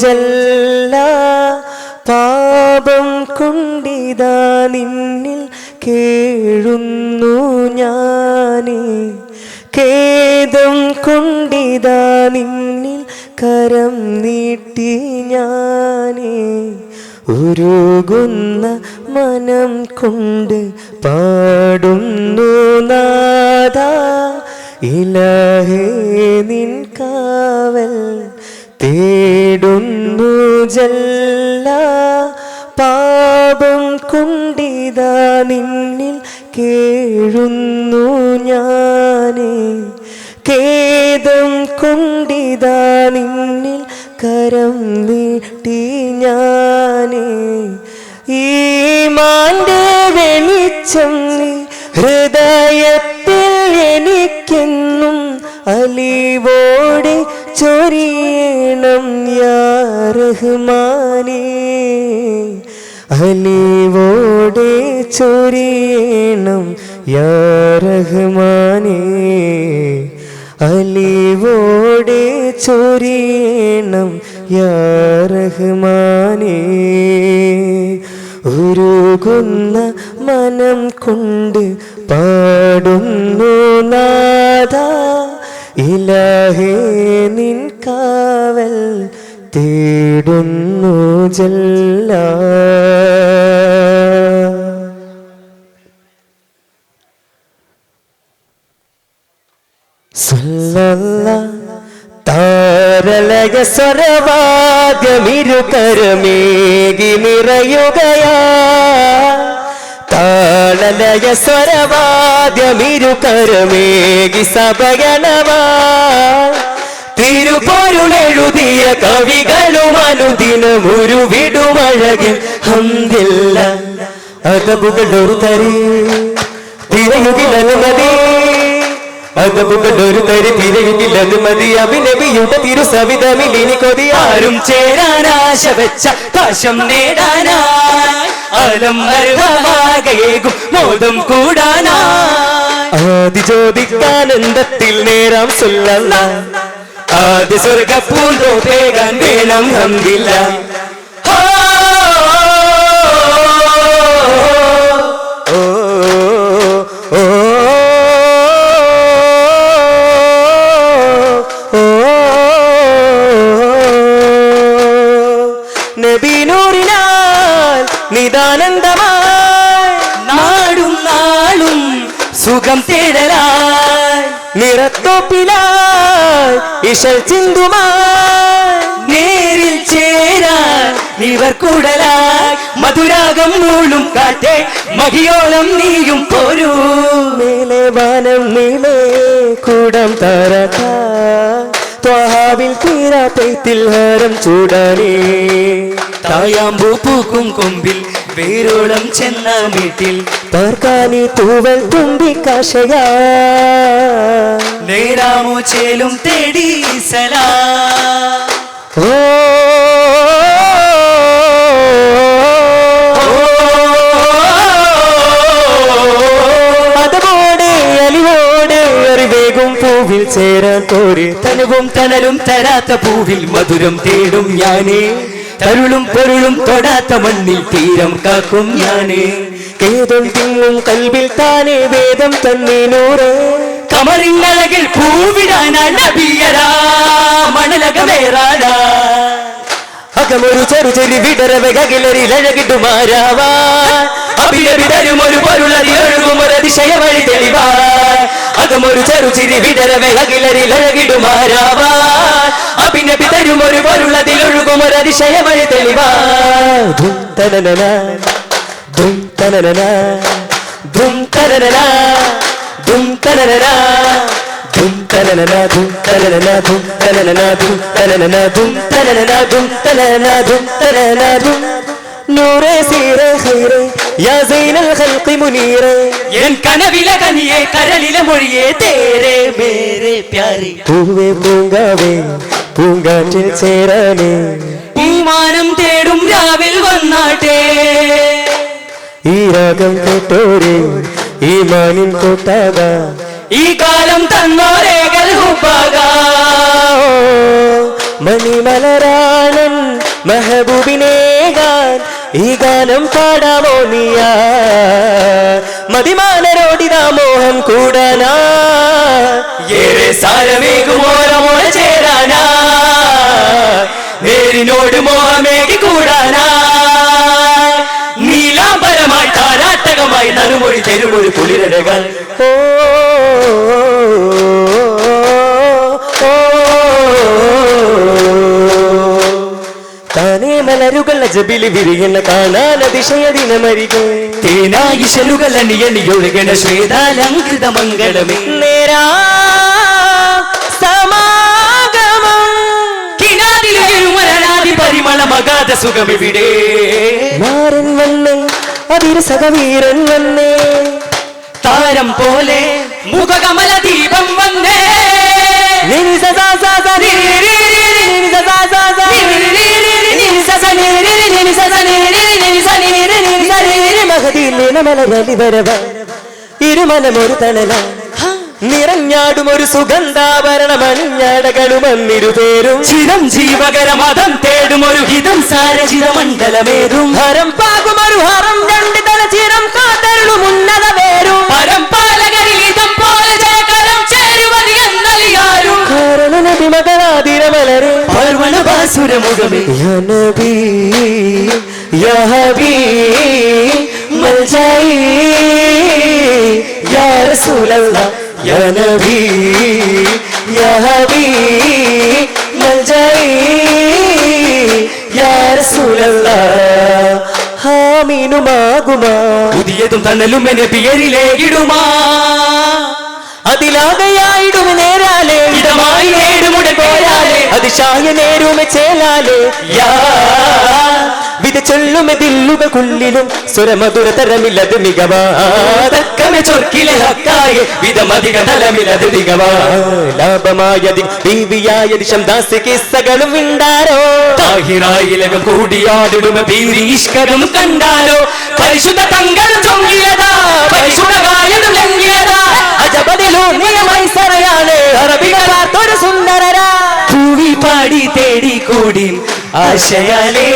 ജല്ല പാപം കൊണ്ടിതാ നിന്നിൽ കേഴുന്നു ഞാനേ. ഖേദം കൊണ്ടിതാ നിന്നിൽ കരം നീട്ടി ഞാനേ. ഉരുകുന്ന മനം കൊണ്ട് പാടുന്നു നാദ ഇലഹേ നിൻ കാവൽ. തേടുന്നു ജല്ല പാപം കൊണ്ടിത നിന്നിൽ കേഴുന്നു ഞാനേ. ഖേദം കൊണ്ടിത നിന്നിൽ കരം നീട്ടി ഞാനേ. ഈ മാന്റെ വെളിച്ചം ഹൃദയത്തിൽ എനിക്കെന്നും അലിവോടെ ചൊരിയണം യാ റഹ്മാനേ അലിവോടെ ചൊരിയണം. യാ അലിവോടെ ചൊരിയണം. യാ റഹ്മാനേ ഉരുകുന്ന മനം കൊണ്ട് പാടുന്നു നാദ ഇലഹേ നിൻ കാവൽ തേടുന്നു ജല്ല. താരലയ സ്വരവാദ്യമിരുകരമേകി നിറയുകയാ താളലയ സ്വരവാദ്യമിരുകരമേകി സഭയണവാ തിരുപൊരുളെഴുതിയ കവികളും അനുദിനം ഒരു വിടുമഴകിൽ ഹന്തില്ല അതബുകളൊരു തരി തിരയുകിലനുമതി അതബുകളൊരു തരി തിരയുകിലനുമതി അഭിനബിയുടെ തിരുസവിതമിൽ ഇനി കൊതി ആരും ചേരാനാശ വെച്ച കാശം നേടാനായി. അലം അർഹമാകേകും മോദം കൂടാനായി. ആദി നേരം സുല്ലല്ല. ആദ്യ സ്വർഗ പൂന്തോപ്പേകാൻ വേണം ഹംദില്ല നബിനൂറിനാൽ നിദാനന്ദമായി നാടും നാളും സുഖം തേടലായി നിറത്തോപ്പിലായി ഇശൽ ചിന്തുമായി. നേരിൽ ചേരാൻ ഇവർ കൂടലായി. മധുരാഗം മൂളും കാറ്റേ മഹിയോളം നീയും പോരൂ. മേലെ വാനം നീളേ കൂടം തരക ത്വഹാവിൽ തീരാ പെയ്ത്തിൽ ഹരം ചൂടാനേ തായാമ്പൂ പൂക്കും കൊമ്പിൽ വേരോളം ചെന്ന വീട്ടിൽ പാർക്കാനി തൂവൽ തുമ്പി കഷയാ നേരാമോ ചേലും തേടി സലാ ഓ പൂവിൽ ചേരാൻ തോരെ തനുവും തണലും തരാത്ത പൂവിൽ മധുരം തേടും ഞാനേ തരുളും പൊരുളും തൊടാത്ത മണ്ണിൽ തീരം കാക്കും ഞാൻ കേതും തിങ്ങും കൽവിൽ താനെ വേദം തന്നീനൂറ്. കമറിങ്ങളകിൽ പൂവിടാനാ നബിയരാ മണലകമേറാനാ. അകമൊരു ചെറു ചെറു വിടരവകിലരിലഴകിട്ടുമാരാവാ അഭിനബി തരും ഒരു പൊരുളതി ഒഴുകും ഒരു അതിശയ വഴി തെളിവാ. അകമൊരു ചെറുചിരി വിടരവകിലരിലഴകിടുമാരാവാ അഭിനബി തരും ഒരു പൊരുളതിൽ இருக்கும் ஒரு அதிசயமழி தெளிவா தும் தனன தும் தனன தும் தனன தும் தனன தும் தனன தும் தனன தும் தனன தும் தனன தும் தனன தும் தனன தும் தனன தும் நூரே சீரே சீரே யா ஜெயினல் ஹல்கி முனீரே என் கனவில கனியே கடலில மொழியே தேரே மேரே பியாரி பூவே பூங்காவே പൂങ്കാറ്റിൽ ചേരാനേ പൂമാനം തേടും രാവിൽ വന്നാട്ടെ. ഈ രാഗം കേട്ടോരേ ഈ മാനിൻ കൊട്ടാക. ഈ കാലം തന്നോരേകൽ ഹുബാകാ. മണിമലരാണൻ മെഹബൂബിനേകാൻ ഈ ഗാനം പാടാമോ നീയ? മതിമാനരോടിതാ മോഹം കൂടനാ. ഏറെ ചേരാനാ. മോഹമേകി കൂടാനാ. നീലാംബരമായി താരാട്ടകമായി നറുമൊഴി തെരുമൊഴി പുലിരകൾ ഓ മലരുകൾ ജബിലി വിരിയുന്ന കാണാൻ അതിശയ ദിനമരികെ. തേനായിശലുകൾ അണിയണിയൊഴുകണ ശ്വേതാലങ്കൃത മംഗളമേ. നേരാ സമാഗമം. സുഖമിവിടെ മാരൻ വന്നേ വന്നേ. താരം പോലെ മുഖകമല ദീപം വന്നേ. സദാ സ ഇരുമനമൊരു തണല നിറഞ്ഞാടും ഒരു സുഗന്ധാഭരണമണിഞ്ഞാടകളും എന്നിരുപേരും ചിരം ജീവകരമതം തേടും ഒരു ഹിതം സാരചിത മണ്ഡലമേതും ഹരം ഒരു ഹരം രണ്ട് തല ചിരം കാതരുളും ഉന്നത പേരും ഹരം ഇതം പോലെ ചേരുവതി ചേരുവതി എന്നലിയാരും. കാരണനബി മുഖമേ യാ പുതിയതും തണലും എന്നെ പിയരിലേക്കിടുമാ അതിലാകെയായിടും നേരാലേ. ഇടമായി നേടുമുടെ പോയാലേ. അതിശായ നേരുമെ ചേലാലേ. യാ. വിധ ചൊല്ലുമെ ദില്ലുകൾക്കുള്ളിലും സ്വരമധുര തരമില്ലത് മികവാതക്കമെ ചൊർക്കിലെ ഹക്കായ. വിധമധിക തലമിലത് മികവാ. ലാഭമായതി ബീവിയായ ദിശം ദാസ്യ കിസ്സകളും ഉണ്ടാരോ താഹിറായിലകം കൂടിയാടിടുമ പീരീഷ്കരും കണ്ടാരോ പരിശുദ്ധ തങ്ങൾ ചൊങ്ങിയതാ പരിശുദ്ധ ഗായനം ലംഘിയതാ സറയാണ് അറബികളാത്തൊരു സുന്ദരരാ. പൂവി പാടി തേടി കൂടി ആശയാലേ.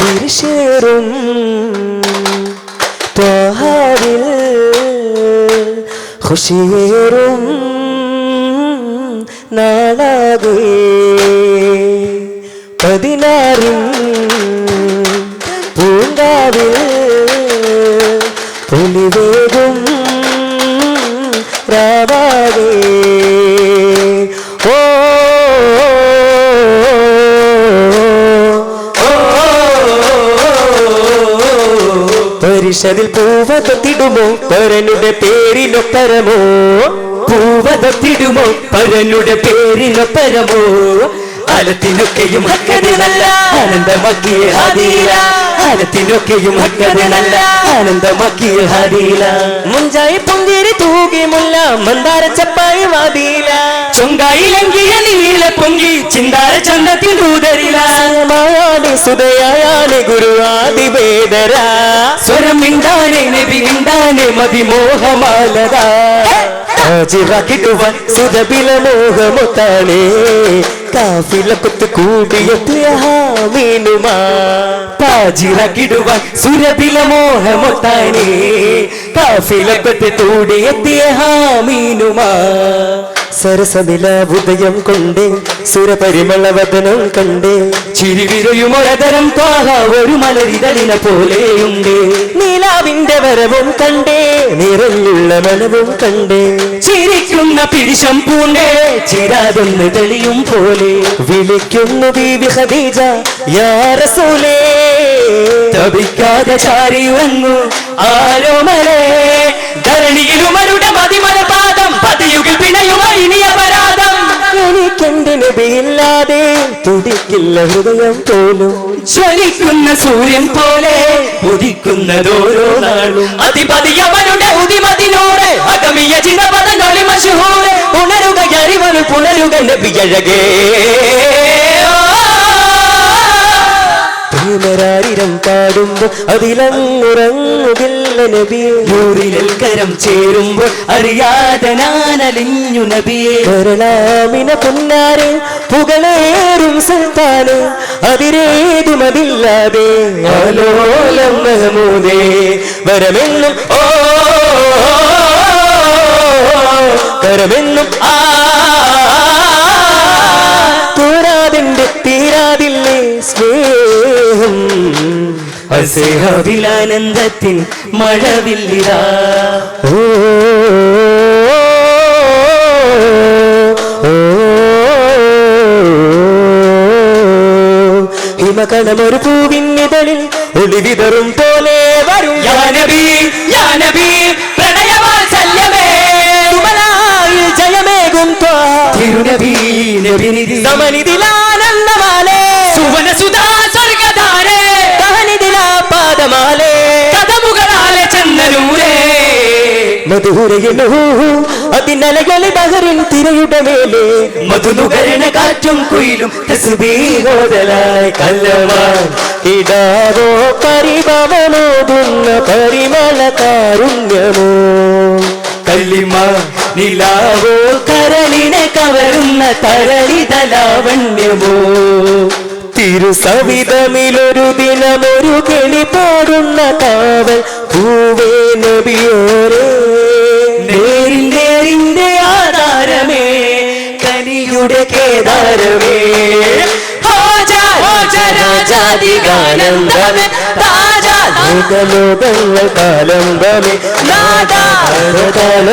തിരിശേറും ത്വാഹാവിൽ ഖുഷിയേറും നാളാകെ. രാവാകെ ഓ പരിഷതിൽ പൂവകത്തിടുമോ? പരനുടെ പേരിനൊപ്പരമോ പൂവതത്തിടുമോ പരനുടെ പേരിനൊപ്പരമോ അലത്തിനൊക്കെയും ഹക്കത് അനന്തമക്കിയ ഹദീല അലത്തിനൊക്കെയും ഹക്കത് നല്ല ആനന്ദമാക്കിയ ഹദീല. മുഞ്ചായി പൊങ്കിരി തൂകി മുല്ല മന്ദാര ചപ്പായി വാതിയില ചൊങ്കായിലെങ്കിയ നീല പൊങ്കി ചിന്താര ചന്തത്തിൻ ദൂതരില. മായാണി സുതയായാണി ഗുരു ആദിവേദര സ്വരം മിണ്ടാനെ നബി മിണ്ടാനെ മതിമോഹമാലതാ. കിട്ടുവാൻ സുതബില മോഹമൊത്താണേ കാഫില കുത്ത് കൂടിയെത്തിയ ഹാമീനുമാ പാജിറക്കിടുവാൻ സുരബില മോഹമൊത്താനേ. കാഫിലക്കത്തെ തൂടിയെത്തിയ ഹാമീനുമാ സരസമില കൊണ്ടേ സുരപരിമളവദനം കണ്ടേ. ചിരിവിരയുമൊരതരം ത്വാഹ ഒരു മലരിതലിനെ പോലെയുണ്ട്. നീലാവിന്റെ വരവും കണ്ടേ നിറഞ്ഞുള്ള മനവും കണ്ടേ. ചിരിക്കുന്ന പിരിശം പൂണ്ടേ ചിരാതൊന്ന് തെളിയും പോലെ. വിളിക്കുന്നു ബീവി ഖദീജ യാ റസൂലേ. തപിക്കാതെ ചാരിയുറങ്ങു ധരണിയിലുമരുടെ മതിമല എനിക്കെന്റെ നബിയില്ലാതെ തുടിക്കില്ല ഹൃദയം പോലും. ജ്വലിക്കുന്ന സൂര്യൻ പോലെ ഉദിക്കുന്നതോരോ നാളും. അതിപതിയവരുടെ ഉദിമതിനോട് അഗമിയ ചിരപദനൊളി മഷൂറ് ഉണരുക അറിവന് പുണരുക നബിയഴകേ. പ്രേമരാരിരം പാടുമ്പോ അതിലങ്ങുറങ്ങുകില്ല നബിയെ ൂരിൽ കരം ചേരുമ്പോൾ അറിയാതെ നബിയെ കരളാമിന പുന്നാരെ പുകളേറും സുൽത്താന് അതിരേതുമതില്ലാതെ ആലോലം മഹമൂദേ വരമെന്നും ഓ കരമെന്നും ആ തീരാതില്ലേ സ്നേഹം അസേഹവിലാനന്ദത്തിൻ മഴവില്ലിതാ ഹിമകണമൊരു പൂവിന്നിതളിൽ ഒളിവിതറും പോലെ വരും യാ നബി യാ നബി പ്രണയവാത്സല്യമേ തുമലായിൽ ജയമേകും ത്വാ. തിരുനബി നബി സമനിതിലാനന്ദമാലേ മധുനുകരണ കാറ്റും കുയിലും പരിമള കാരുണ്യമോ കല്ലിമ നിലാവോ കരളിനെ കവരുന്ന തരളിതലാവണ്യമോ തിരുസവിധമിലൊരു ദിനമൊരു കിളി പാടുന്ന കാവൽ പൂവേ നബിയോരേ. നേരിന്റെ ആധാരമേ കനിയുടെ കേദാരമേ. രാജാതികാനന്ദമേ താജാ കാലംബമേ നാദാലങ്ങൾ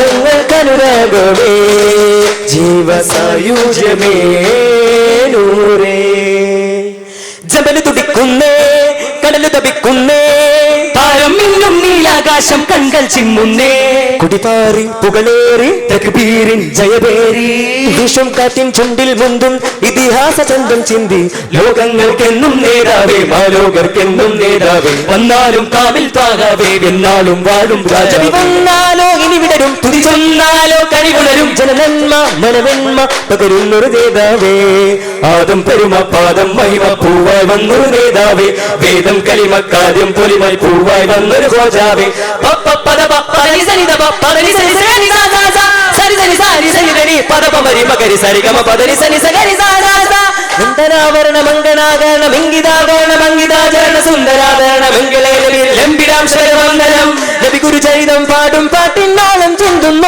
കനുരാഗമേ ജീവസായുജമേ ജബൽ തുടിക്കുന്നേ കടൽ തപിക്കുന്നേ താരം മിന്നും നീലാകാശം കണ്ടൽ ചിമ്മുന്നേ. കുടിപാറി പുകളേറി തക്ബീരിൻ ജയപേരി വിഷം കാറ്റിൻ ചുണ്ടിൽ മുന്തും ഇതിഹാസ ചന്തം ചിന്തി. ലോകങ്ങൾക്കെന്നും നേതാവേ മാലോകർക്കെന്നും നേതാവേ. വന്നാലും കാവിൽ താകാവേ എന്നാലും വാഴും രാജവി. വന്നാലോ ഇനി വിടരും. തുതി ചൊന്നാലോ കഴിവുണരും ജനനന്മ മനവന്മ പകരുന്നൊരു നേതാവേ. ആദം പെരുമ പാദം മഹിമ പൂവായി വന്നൊരു നേതാവേ. വേദം കലിമക്കാദ്യം പൊലിമായി പൂവായി വന്നൊരു കോജാവേ പപ്പ പദ പപ്പ രി സനി ദ പപ്പ രി സനി സനി സ സ സ സരി സനി സരി സനി പദ പ മരി മകരി സരി ഗമ പദ രി സനി സ സ സ സ മന്ദനാവരണ മംഗനാകരണ മംഗിതാകരണ മംഗിതാചരണ സുന്ദരാധരണ മംഗളേ ലംബിരാം ശരവന്ദനം നബി ഗുരുചരിതം പാടും പാട്ടിനാളം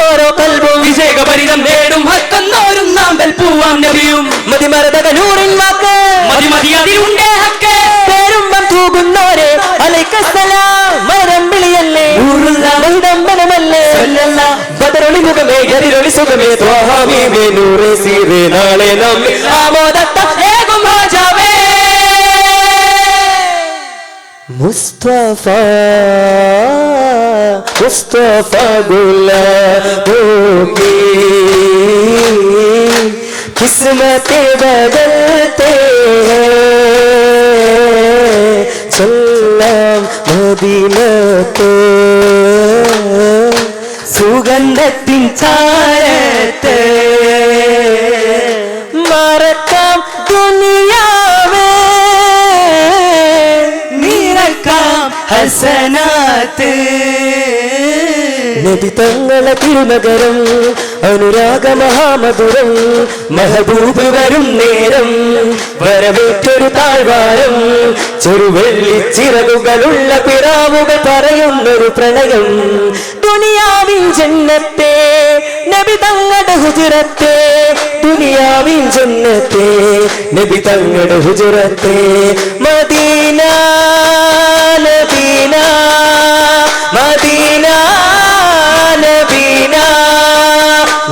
ഓരോ കൽവും. വിജയപരിതം നേടും ഹക്കെന്നോരും നാം പൂവാം നബിയും. മതിമരതകനൂറിൻ വാക്ക്. മതി മതി അതിലുണ്ടേ ഹക്ക്. പേരുമ്പം തൂകുന്നോരെ അലൈക സലാം മരമ്പിളിയല്ലേ വിടംബനമല്ലേ ബദറൊളി മുഖമേ ഗരിരൊളി സുഖമേ ത്വാഹാമീമേ നൂറേ സീറേ നാളെ നമ്മി ആമോദത്തം ഏകും ഹാജാവേ മുസ്തഫ മുസ്തഫ ഗുലാബോമി കിസ്മത്തെ ബദൽ മദീനത്തെ സുഗന്ധത്തിൻ ചാരത്ത്. മറക്കാം ദുനിയാവേ. നിറക്കാം ഹസനാത്ത്. നബി തങ്ങളെ തിരുനഗരം അനുരാഗ മഹാമധുരം മഹബൂബ് വരും നേരം വരവേറ്റൊരു താഴ്വാരം ചെറുവെള്ളി ചിറകുകളുള്ള പിറാവുകൾ പറയുന്നൊരു പ്രണയം. ദുനിയാവിൻ ജന്നത്തെ നബി തങ്ങളുടെ ഹുജുരത്തെ ദുനിയാവിൻ ജന്നത്തെ നബി തങ്ങളുടെ ഹുജുരത്തെ മദീന നബീന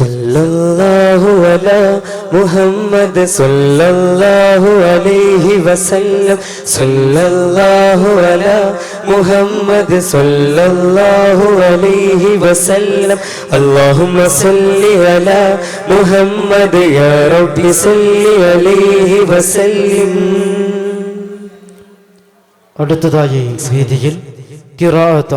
സല്ലല്ലാഹു അലാ മുഹമ്മദ് സല്ലല്ലാഹു അലൈഹി വസല്ലം. സല്ലല്ലാഹു അലാ മുഹമ്മദ് സല്ലല്ലാഹു അലൈഹി വസല്ലം. അല്ലാഹുമ്മ സല്ലി അലാ മുഹമ്മദ് യാ റബ്ബി സല്ലി അലൈഹി വസല്ലം. അടുത്തതായി വേദിയിൽ കിറാത്ത